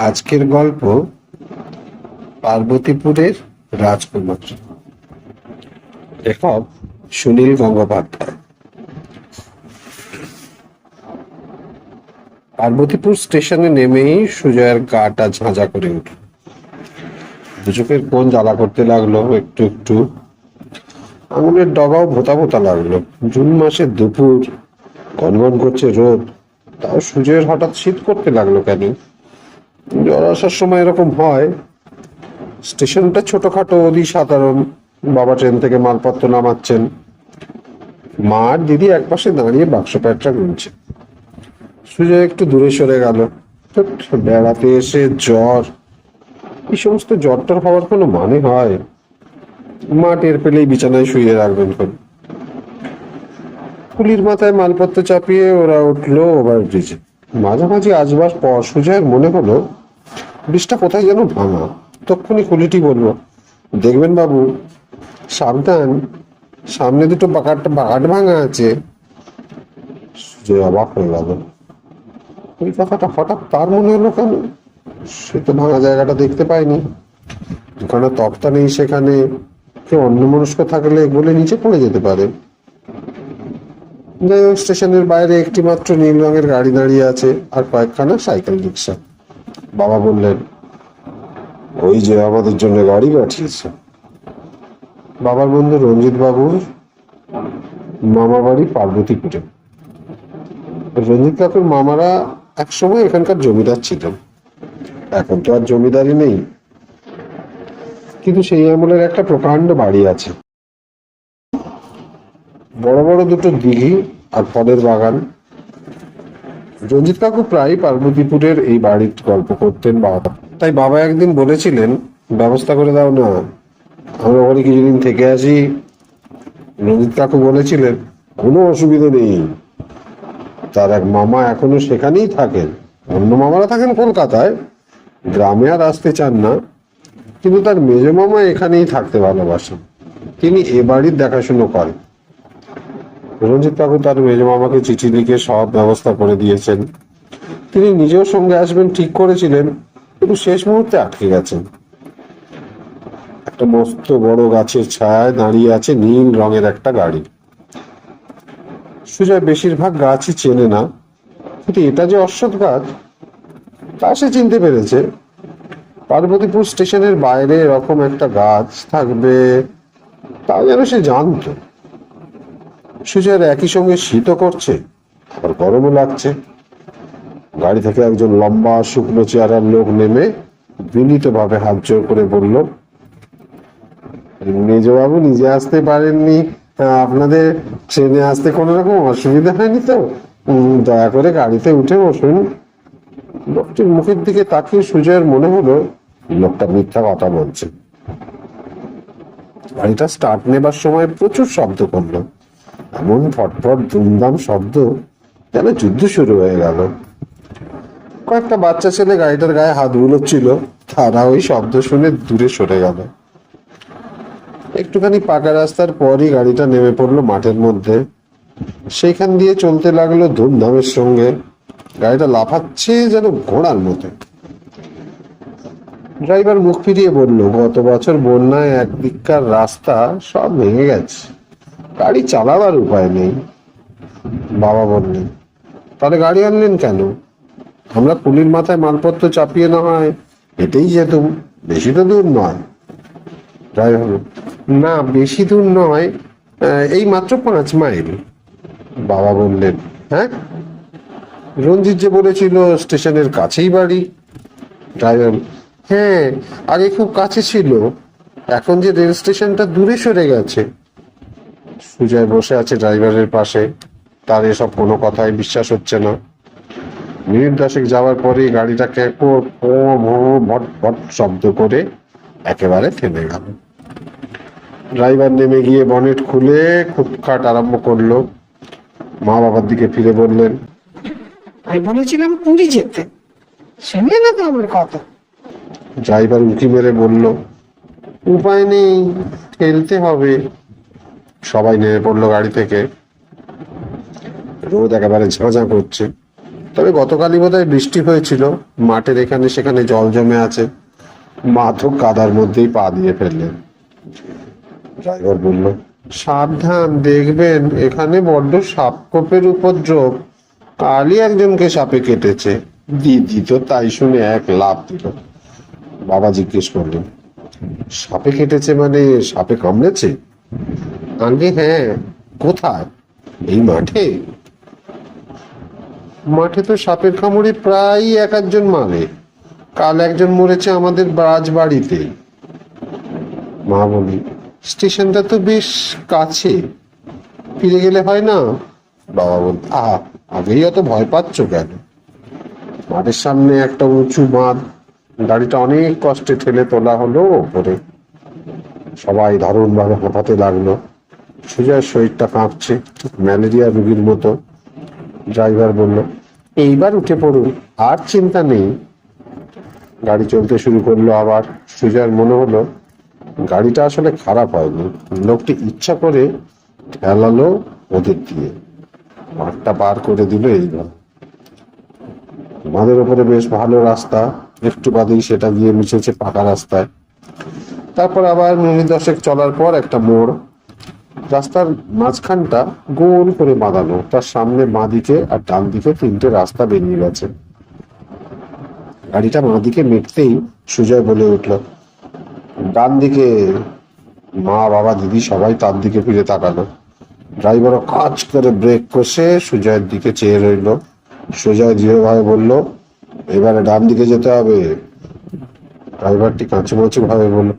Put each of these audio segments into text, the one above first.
আজকের গল্প পার্বতীপুরের রাজকুমার। লেখক সুনীল গঙ্গোপাধ্যায়। পার্বতীপুর স্টেশনে নেমেই সুজয়ের গাটা ঝাঁঝা করে উঠল। দুচোখের কোন জ্বালা করতে লাগল, একটু একটু। আঙুলের ডগাও ভোতা ভোতা লাগল। জুন মাসের দুপুর গনগন করছে রোদ। তাও সুজয়ের হঠাৎ শীত করতে লাগল কেন? জ্বর আসার সময় এরকম হয়। স্টেশনটা ছোটখাটো অতি সাধারণ। বাবা ট্রেন থেকে মালপত্র নামাচ্ছেন। মা আর দিদি একপাশে দাঁড়িয়ে বাক্স প্যাটটা গুনছে। সুজয় একটু দূরে সরে গেল। বেড়াতে এসে জ্বর। এই সমস্ত জ্বরটার হওয়ার কোনো মানে হয়? মা টের পেলেই বিছানায় শুয়ে রাখবেন কোন কুলির মাথায় মালপত্র চাপিয়ে ওরা উঠল ওভার ব্রিজে মাঝামাঝি আসবার পর সুজয়ের মনে হলো, ব্রিজটা কোথায় যেন ভাঙা। তক্ষুনি কুলিটি বলল, দেখবেন বাবু, সাবধান। সামনে দুটো বাকাট বাকাট ভাঙা আছে। সুজয় অবাক হয়ে গেল। ওই কথাটা হঠাৎ তার মনে হলো কেন? সে তো ভাঙা জায়গাটা দেখতে পায়নি দোকানে তক্তা নেই সেখানে। কেউ অন্য মনস্ক থাকলে বলে নিচে পড়ে যেতে পারে। যাই হোক স্টেশনের বাইরে একটি মাত্র নীল রঙের গাড়ি দাঁড়িয়ে আছে আর কয়েকখানা সাইকেল রিক্সা বাবা বললেন, ওই যে আমাদের জন্য গাড়ি পাঠিয়েছে। বাবার বন্ধু রঞ্জিত বাবুর মামা বাড়ি পার্বতীপুরে রঞ্জিত কাকুর মামারা একসময় এখানকার জমিদার ছিলেন। এখন তো আর জমিদারি নেই। কিন্তু সেই আমলের একটা প্রকাণ্ড বাড়ি আছে। বড় বড় দুটো দিঘি আর ফলের বাগান। রঞ্জিত কাকু প্রায় পার্বতীপুরের এই বাড়ির গল্প করতেন বাবা। তাই বাবা একদিন বলেছিলেন, ব্যবস্থা করে দাও না। আমরা ওখানে কিছুদিন থেকে আসি রঞ্জিত কাকু বলেছিলেন, কোনো অসুবিধা নেই। তার এক মামা এখনও সেখানেই থাকেন। অন্য মামারা থাকেন কলকাতায়। গ্রামে আর আসতে চান না। কিন্তু তার মেজ মামা এখানেই থাকতে ভালোবাসেন। তিনি এ বাড়ির দেখাশুনো করেন। রঞ্জিত কাকু তার মেজ মামাকে চিঠি লিখে সব ব্যবস্থা করে দিয়েছেন। তিনি নিজেও সঙ্গে আসবেন, ঠিক করেছিলেন, কিন্তু শেষ মুহূর্তে আটকে গেছেন। একটা মস্ত বড় গাছের ছায়ায় দাঁড়িয়ে আছে নীল রঙের একটা গাড়ি। সুজয় বেশিরভাগ গাছই চেনে না, কিন্তু এটা যে অশ্বত্থ গাছ, তা সে চিনতে পেরেছে। পার্বতীপুর স্টেশনের বাইরে এরকম একটা গাছ থাকবে তা যেন সে জানতো। সুজয়ের একই সঙ্গে শীতও করছে আর গরমও লাগছে। গাড়ি থেকে একজন লম্বা শুকনো চেহারার লোক নেমে বিনীতভাবে হাত জোর করে বলল, মেজবাবু, নিজে আসতে পারেননি। আপনাদের ট্রেনে আসতে কোনো রকম অসুবিধা হয়নি তো? দয়া করে গাড়িতে উঠে বসুন। লোকটির মুখের দিকে তাকিয়ে সুজয়ের মনে হলো, লোকটা মিথ্যা কথা বলছে। গাড়িটা স্টার্ট নেবার সময় প্রচুর শব্দ করল। এমন ফটফট দুমদাম শব্দ যেন যুদ্ধ শুরু হয়ে গেল। কয়েকটা বাচ্চা ছেলে গাড়িটার গায়ে হাত বুলোচ্ছিল, তারা ওই শব্দ শুনে দূরে সরে গেল। একটুখানি পাকা রাস্তার পরই গাড়িটা নেমে পড়ল মাঠের মধ্যে। সেইখান দিয়ে চলতে লাগল ধুমধামের সঙ্গে। গাড়িটা লাফাচ্ছে যেন ঘোড়ার মতো। ড্রাইভার মুখ ফিরিয়ে বলল, গত বছর বন্যায় একদিককার রাস্তা সব ভেঙে গেছে। গাড়ি চালাবার উপায় নেই। বাবা বললেন, তাহলে গাড়ি আনলেন কেন? আমরা পুলির মাথায় মালপত্র চাপিয়ে না হয়, এটাই যেতুম বেশি তো দূর নয়। ড্রাইভার না, বেশি দূর নয় এই মাত্র পাঁচ মাইল। বাবা বললেন হ্যাঁ? রঞ্জিত যে বলেছিল, স্টেশনের কাছেই বাড়ি। ড্রাইভার হ্যাঁ আগে খুব কাছে ছিল, এখন যে রেল স্টেশনটা দূরে সরে গেছে সুজয় বসে আছে ড্রাইভারের পাশে। তার এসব কোনো কথাই বিশ্বাস হচ্ছে না। মিনিট দশেক যাওয়ার পরেই গাড়িটা কেঁপো পো ভো ভট ভট শব্দ করে একেবারে থেমে গেল। ড্রাইভার নেমে গিয়ে বনেট খুলে খুটখাট আরম্ভ করল। মা বাবার দিকে ফিরে বললেন আমি বলেছিলাম পুরী যেতে। শুনলে না তো আমার কথা। ড্রাইভার উঁকি মেরে বলল উপায় নেই ঠেলতে হবে। সবাই নেমে পড়ল গাড়ি থেকে। রোদ একেবারে ঝাঁঝা করছে। তবে গতকালই বোধহয় বৃষ্টি হয়েছিল। মাঠের এখানে সেখানে জল জমে আছে। মা কাদার মধ্যেই পা দিয়ে ফেললেন। ড্রাইভার বলল, সাবধান, দেখবেন, এখানে বড্ড সাপকোপের উপদ্রব। কালই একজনকে সাপে কেটেছে। দিদি তো তাই শুনে এক লাভ দিল। বাবা জিজ্ঞেস করলেন, সাপে কেটেছে মানে সাপে কামড়েছে? আগে হ্যাঁ কোথায়? এই মাঠে? মাঠে তো সাপের কামড়ে প্রায় এক একজন মারে। কাল একজন মরেছে আমাদের রাজবাড়িতে। মা বলি, স্টেশনটা তো বেশ কাছে। ফিরে গেলে হয় না? বাবা বল, আহ, আগেই অত ভয় পাচ্ছ কেন? মাঠের সামনে একটা উঁচু বাঁধ গাড়িটা অনেক কষ্টে ঠেলে তোলা হলো ওপরে। সবাই দারুণ ভাবে হাঁপাতে লাগল। সুজয়ের শরীরটা কাঁপছে, ম্যালেরিয়া রোগীর মতো। ড্রাইভার বলল, এইবার উঠে পড়ুন, আর চিন্তা নেই। গাড়ি চলতে শুরু করল আবার। সুজয়ের মনে হলো, গাড়িটা আসলে খারাপ হয়নি। লোকটি ইচ্ছা করে ঠেলালো ওদের দিয়ে। মাঠটা পার করে দিল এইবার মাদের ওপরে বেশ ভালো রাস্তা। একটু বাদেই সেটা গিয়ে মিশেছে পাকা রাস্তায়। তারপর আবার মিনিট দশেক চলার পর একটা মোড় রাস্তার মাঝখানটা গোল করে বাঁধানো। তার সামনে বাঁ দিকে আর ডান দিকে তিনটে রাস্তা বেরিয়ে গেছে। গাড়িটা বাঁ দিকে মেটতেই সুজয় বলে উঠল ডান দিকে মা, বাবা, দিদি সবাই তার দিকে ফিরে তাকালো। ড্রাইভারও কাজ করে ব্রেক কষে সুজয়ের দিকে চেয়ে রইল। সুজয় দৃঢ়ভাবে বলল, এবারে ডান দিকে যেতে হবে। ড্রাইভারটি কাঁচুমাচু ভাবে বলল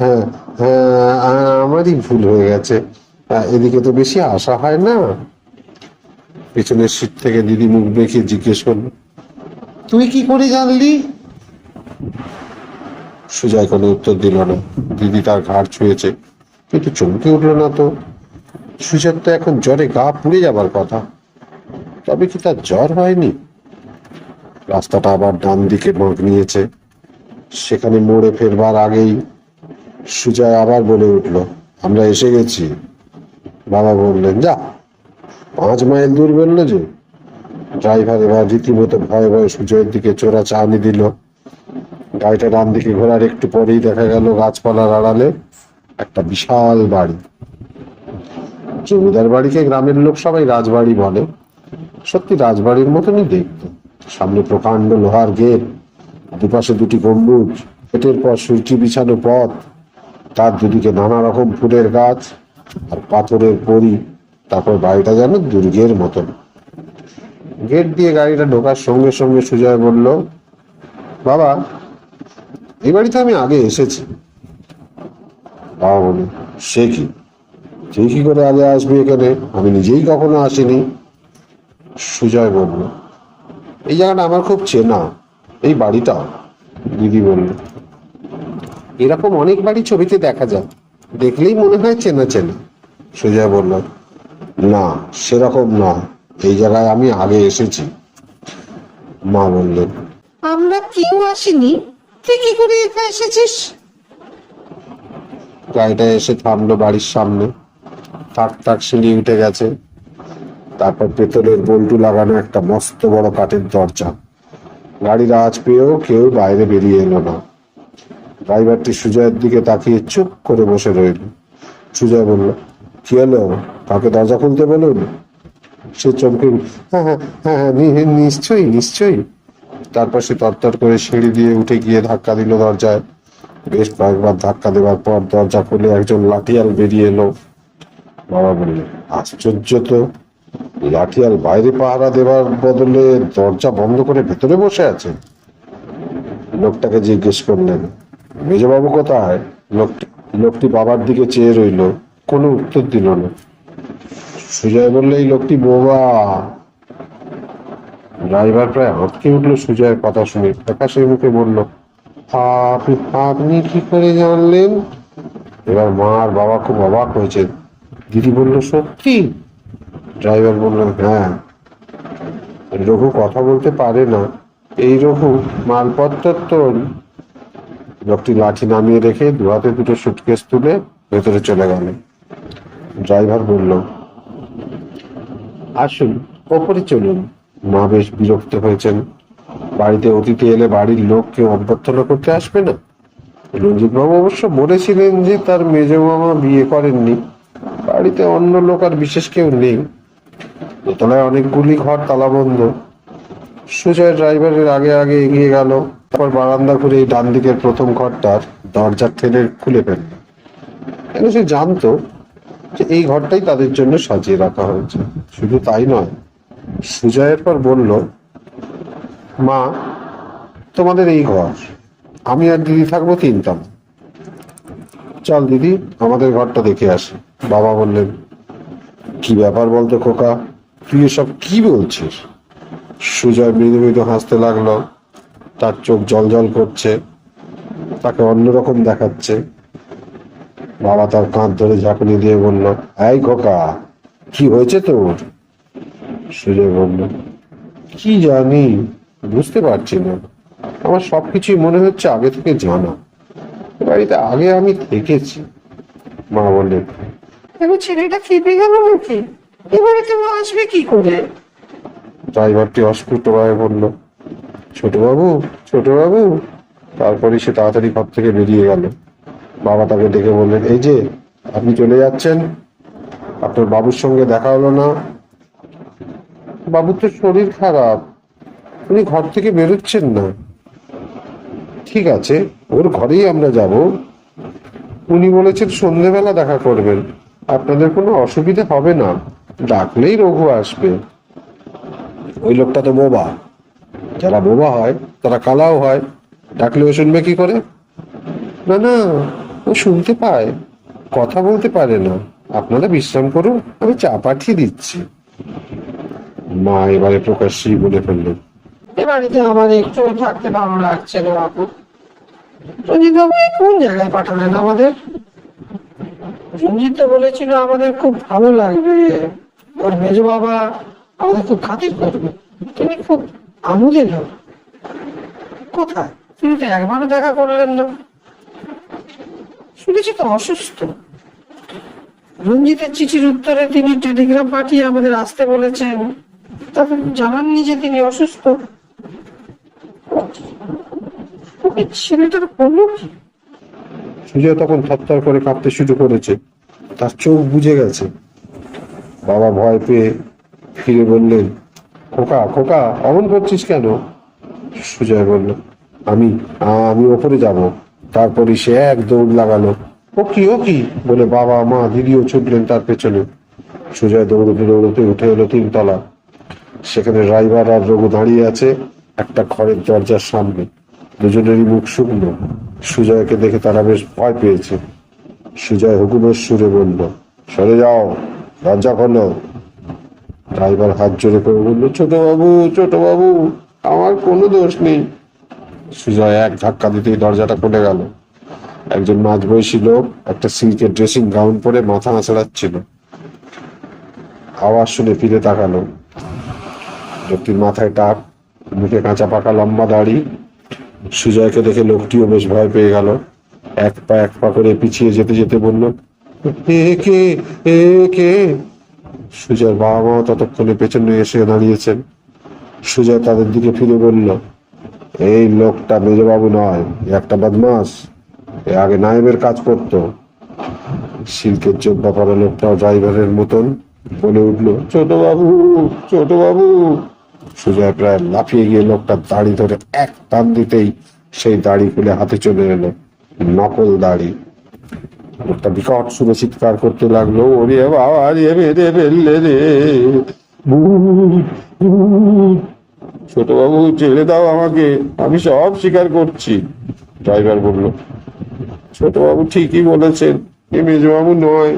হ্যাঁ হ্যাঁ আমারই ভুল হয়ে গেছে। এদিকে তো বেশি আসা হয় না। পেছনের সিট থেকে দিদি মুখ বেঁকে জিজ্ঞেস করল তুই কি করে জানলি? সুজয় কোনো উত্তর দিল না। দিদি তার ঘাড় ছুঁয়েছে, কিন্তু চমকে উঠল না তো। সুজয় তো এখন জ্বরে গা পুড়ে যাবার কথা। তবে কি তার জ্বর হয়নি? রাস্তাটা আবার ডান দিকে বাঁক নিয়েছে। সেখানে মোড়ে ফেরবার আগেই সুজয় আবার বলে উঠল, আমরা এসে গেছি। বাবা বললেন, যা, পাঁচ মাইল দূর বেরোলো যে ড্রাইভার এবার রীতিমতো ভয়ে ভয়ে সূর্যের দিকে চোরা চাউনি দিল। গাড়িটা ডান দিকে ঘোরার একটু পরেই দেখা গেল গাছপালার আড়ালে একটা বিশাল বাড়ি। জমিদার বাড়িকে গ্রামের লোক সবাই রাজবাড়ি বলে। সত্যি রাজবাড়ির মতনই দেখতে। সামনে প্রকাণ্ড লোহার গেট, দুপাশে দুটি গম্বুজ, গেটের পর সূর্যি বিছানো পথ, তার দুদিকে নানা রকম ফুলের গাছ। আর পাথরের পরি, তারপর বাড়িটা যেন দুর্গের মতন। গেট দিয়ে গাড়িটা ঢোকার সঙ্গে সঙ্গে সুজয় বলল, বাবা এই বাড়িতে আমি আগে এসেছি। বাবা বলে সে কি? সে কি করে আগে আসবে এখানে? আমি নিজেই কখনো আসিনি। সুজয় বলল, এই জায়গাটা আমার খুব চেনা। এই বাড়িটাও। দিদি বলল, এরকম অনেক বাড়ি ছবিতে দেখা যায়। দেখলেই মনে হয় চেনা চেনা। সুজয় বলল না সেরকম না। এই জায়গায় আমি আগে এসেছি। মা বললেন আমরা কেউ আসিনি। তুই কি করে একা এসেছিস? গাড়িটা এসে থামলো বাড়ির সামনে। টাক টাক সিঁড়ি উঠে গেছে। তারপর পেতলের বল্টু লাগানো একটা মস্ত বড় কাঠের দরজা। গাড়ির আওয়াজ পেয়েও কেউ বাইরে বেরিয়ে এলো না। ড্রাইভারটি সুজয়ের দিকে তাকিয়ে চুপ করে বসে রইল। সুজয় বলল কি হলো? কাকে দরজা খুলতে বলুন? সে চমকে হ্যাঁ হ্যাঁ হ্যাঁ হ্যাঁ, নি- নিশ্চয়ই নিশ্চয়ই। তারপর সে তরতর করে সিঁড়ি দিয়ে উঠে গিয়ে ধাক্কা দিল দরজায়। বেশ কয়েকবার ধাক্কা দেওয়ার পর দরজা খুলে একজন লাঠিয়াল বেরিয়ে এলো। বাবা বললেন আশ্চর্য তো লাঠিয়াল বাইরে পাহারা দেওয়ার বদলে দরজা বন্ধ করে ভেতরে বসে আছে? লোকটাকে জিজ্ঞেস করলেন মেজবাবু কোথায় লোকটি লোকটি বাবার দিকে চেয়ে রইল, কোনো উত্তর দিল না। সুজয় বললে, এই লোকটি বোবা ড্রাইভার প্রায় আটকে উঠল সুজয়ের কথা শুনে। প্রকাশে মুখে বলল, আপনি আপনি কি করে জানলেন? এবার মা আর বাবা খুব অবাক হয়েছে দিদি বলল, সত্যি? ড্রাইভার বলল হ্যাঁ। রঘু কথা বলতে পারে না। এই রঘু মালপত্র তোর লোকটি লাঠি নামিয়ে রেখে দু হাতে দুটো সুটকেস তুলে ভেতরে চলে গেল। ড্রাইভার বলল, আসুন, ওপরে চলুন। মা বেশ বিরক্ত হয়েছেন। বাড়িতে অতিথি এলে বাড়ির লোক কেউ অভ্যর্থনা করতে আসবে না? রঞ্জিত বাবু অবশ্য বলেছিলেন যে তার মেজ মামা বিয়ে করেননি। বাড়িতে অন্য লোক আর বিশেষ কেউ নেই। দোতলায় অনেকগুলি ঘর তালাবন্ধ। সুজয় ড্রাইভারের আগে আগে এগিয়ে গেল। তারপর বারান্দা ঘুরে এই ডান দিকের প্রথম ঘরটার দরজা ঠেলে খুলে ফেলল। কেন সে জানতো যে এই ঘরটাই তাদের জন্য সাজিয়ে রাখা হয়েছে? শুধু তাই নয়, সুজয়ের পর বলল, মা, তোমাদের এই ঘর, আমি আর দিদি থাকব তিনতলা চল দিদি, আমাদের ঘরটা দেখে আসি। বাবা বললেন, কি ব্যাপার বলতো খোকা? তুই এসব কি বলছিস? সুজয় মৃদু মৃদু হাসতে লাগল তার চোখ জল জল করছে তাকে অন্যরকম দেখাচ্ছে। বাবা তার কাঁধ ধরে ঝাঁকুনি দিয়ে বলল এই খোকা কি হয়েছে তোর? সুজয় বলল কি জানি বুঝতে পারছি না। আমার সবকিছুই মনে হচ্ছে আগে থেকে জানা। বাড়িতে আগে আমি থেকেছি। মা এবার ছেলেটা খেপে গেল নাকি? এবারে কেউ আসবে কি করে? ড্রাইভারটি অস্ফুটভাবে বলল ছোটবাবু ছোটবাবু। তারপরে সে তাড়াতাড়ি ঘর থেকে বেরিয়ে গেল। বাবা তাকে ডেকে বললেন, এই যে, আপনি চলে যাচ্ছেন। আপনার বাবুর সঙ্গে দেখা হলো না। বাবুর তো শরীর খারাপ। উনি ঘর থেকে বেরোচ্ছেন না। ঠিক আছে, ওর ঘরেই আমরা যাব। উনি বলেছেন, সন্ধেবেলা দেখা করবেন। আপনাদের কোনো অসুবিধা হবে না। ডাকলেই রঘু আসবে। ওই লোকটা তো বোবা। যারা বোবা হয়, তারা কালাও হয়। ডাকলে ও শুনবে কি করে? না না, ও শুনতে পায়, কথা বলতে পারে না। আপনারা বিশ্রাম করুন, আমি চা পাঠিয়ে দিচ্ছি। মা এবারে প্রকাশ্যেই বলে বাড়িতে আমার একটু থাকতে ভালো লাগছে না বাবু রঞ্জিত কোন জায়গায় পাঠালেন আমাদের? রঞ্জিত বলেছিল, আমাদের খুব ভালো লাগবে। ওর মেজ বাবা আমাদের খুব খাতির করবে। তিনি খুব আমোদের লোক কোথায়? তিনি তো একবারও দেখা করলেন না। শুনেছি তো অসুস্থ। রঞ্জিতের চিঠির উত্তরে তিনি টেলিগ্রাম পাঠিয়ে আমাদের আসতে বলেছেন। তারপর জানাননি যে তিনি অসুস্থ। ছেলেটার করল সুজয় তখন থরথর করে কাঁপতে শুরু করেছে। তার চোখ বুঝে গেছে। বাবা ভয় পেয়ে ফিরে বললেন খোকা খোকা, অমন করছিস কেন? সুজয় বলল, আমি আমি ওপরে যাব। তারপরে সে এক দৌড় লাগালো। ও কি ও কি? বলে, বাবা, মা, দিদিও ছুটলেন তার পেছনে। সুজয় দৌড়তে দৌড়তে উঠে এলো তিনতলা। সেখানে ড্রাইভার আর রঘু দাঁড়িয়ে আছে একটা ঘরের দরজার সামনে। দুজনেরই মুখ শুকনো। সুজয়কে দেখে তারা বেশ ভয় পেয়েছে। সুজয় হুকুমের সুরে বলল, সরে যাও, দরজা খোলো। ড্রাইভার হাত জোরে করে বলল, ছোট বাবু ছোট বাবু, আমার কোনো দোষ নেই। সুজয় এক ধাক্কা দিতেই দরজাটা খুলে গেল। একজন মাঝ মাঝবয়সী লোক একটা সিল্কের ড্রেসিং গাউন পরে মাথা নাচড়াচ্ছিল আওয়াজ শুনে ফিরে তাকালো। লোকটির মাথায় টাক, মুখে কাঁচা পাকা লম্বা দাড়ি। সুজয়কে দেখে লোকটিও বেশ ভয় পেয়ে গেল। এক পা এক পা করে পিছিয়ে যেতে যেতে বলল কে কে? সুজয় বাবা মাও ততক্ষণে পেছনে এসে দাঁড়িয়েছেন। সুজা তাদের দিকে ফিরে বলল, এই লোকটা মেজবাবু নয় একটা বদমাস। এ আগে নায়েবের কাজ করতো। সিল্কের জব্বা পরা লোকটাও ড্রাইভারের মতন বলে উঠল ছোট বাবু ছোট বাবু সুজয় প্রায় লাফিয়ে গিয়ে লোকটা দাড়ি ধরে এক টান দিতেই সেই দাড়ি খুলে হাতে চলে এলো, নকল দাড়ি। লোকটা বিকট সুরে চিৎকার করতে লাগল, ওরে বাবা রে মেরে ফেললে রে। ছোট বাবু ছেড়ে দাও আমাকে, আমি সব স্বীকার করছি। ড্রাইভার বলল ছোট বাবু ঠিকই বলেছেন, এ মেজবাবু নয়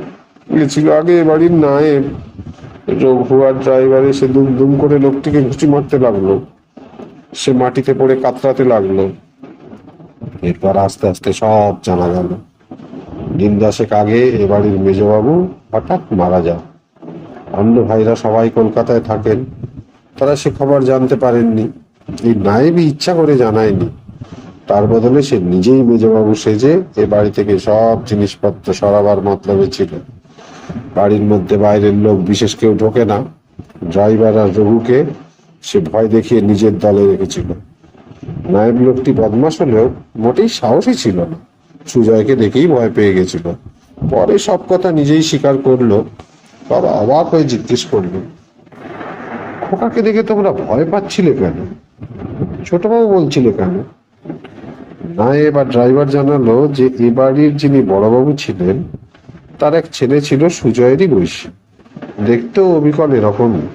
গেছিল আগে এ বাড়ির নায়েব। রঘু আর ড্রাইভার এসে দুম দুম করে লোকটিকে ঘুষি মারতে লাগল। সে মাটিতে পড়ে কাতরাতে লাগল। এরপর আস্তে আস্তে সব জানা গেল। দিন দশেক আগে এ বাড়ির মেজবাবু হঠাৎ মারা যায় অন্য ভাইরা সবাই কলকাতায় থাকেন। তারা সে খবর জানতে পারেননি। এই নায়েবই ইচ্ছা করে জানায়নি। তার বদলে সে নিজেই মেজবাবু সেজে এ বাড়ি থেকে সব জিনিসপত্র সরাবার মতলবে ছিল। বাড়ির মধ্যে বাইরের লোক বিশেষ কেউ ঢোকে না। ড্রাইভার আর রঘুকে সে ভয় দেখিয়ে নিজের দলে রেখেছিল। নায়েব লোকটি বদমাস হলেও মোটেই সাহসী ছিল না। সুজয়কে দেখেই ভয় পেয়ে গেছিল। পরে সব কথা নিজেই স্বীকার করল। বাবা অবাক হয়ে জিজ্ঞেস করল, খোকাকে দেখে তোমরা ভয় পাচ্ছিলে কেন? ছোটবাবু বলছিলে কেন? না, এবার ড্রাইভার জানালো যে এ বাড়ির যিনি বড়বাবু ছিলেন, তার এক ছেলে ছিল সুজয়েরই বয়সী। দেখতেও অবিকল এরকমই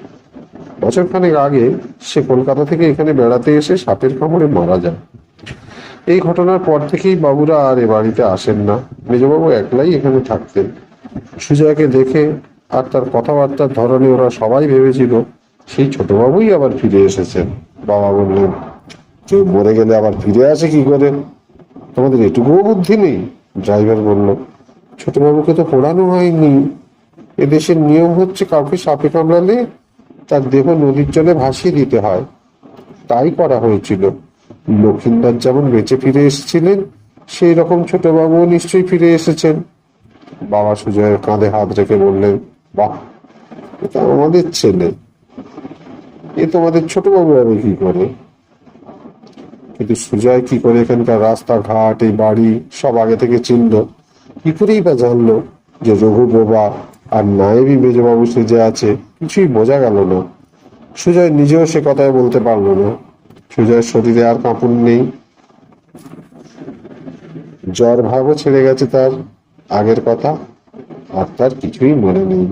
বছরখানেক আগে সে কলকাতা থেকে এখানে বেড়াতে এসে সাপের কামড়ে মারা যায়। এই ঘটনার পর থেকেই বাবুরা আর এ বাড়িতে আসেন না। মেজবাবু একলাই এখানে থাকতেন। সুজয়কে দেখে আর তার কথাবার্তার ধরনে ওরা সবাই ভেবেছিল, সেই ছোটবাবুই আবার ফিরে এসেছেন। বাবা বললেন কেউ মরে গেলে আবার ফিরে আসে কি করে? তোমাদের এটুকুও বুদ্ধি নেই? ড্রাইভার বলল, ছোটবাবুকে তো পোড়ানো হয়নি। এদেশের নিয়ম হচ্ছে কাউকে সাপে কামড়ালে তার দেহ নদীর জলে ভাসিয়ে দিতে হয়। তাই করা হয়েছিল। লক্ষিন্দর যেমন বেঁচে ফিরে এসেছিলেন, সেই রকম ছোটবাবুও নিশ্চয়ই ফিরে এসেছেন। বাবা সুজয়ের কাঁধে হাত রেখে বললেন, বাহ এটা আমাদের ছেলে। এ তোমাদের ছোটবাবু হবে কি করে? কিন্তু সুজয় কি করে এখানকার রাস্তাঘাট, এই বাড়ি, সব আগে থেকে চিনল। কি করেই বা জানলো যে রঘু বোবা আর নায়েবই মেজবাবু সেজে আছে, কিছুই বোঝা গেল না। সুজয় নিজেও সে কথায় বলতে পারল না। সুজয়ের শরীরে আর কাঁপুন নেই। জ্বর ভাবও ছেড়ে গেছে তার আগের কথা, আর তার কিছুই মনে নেই।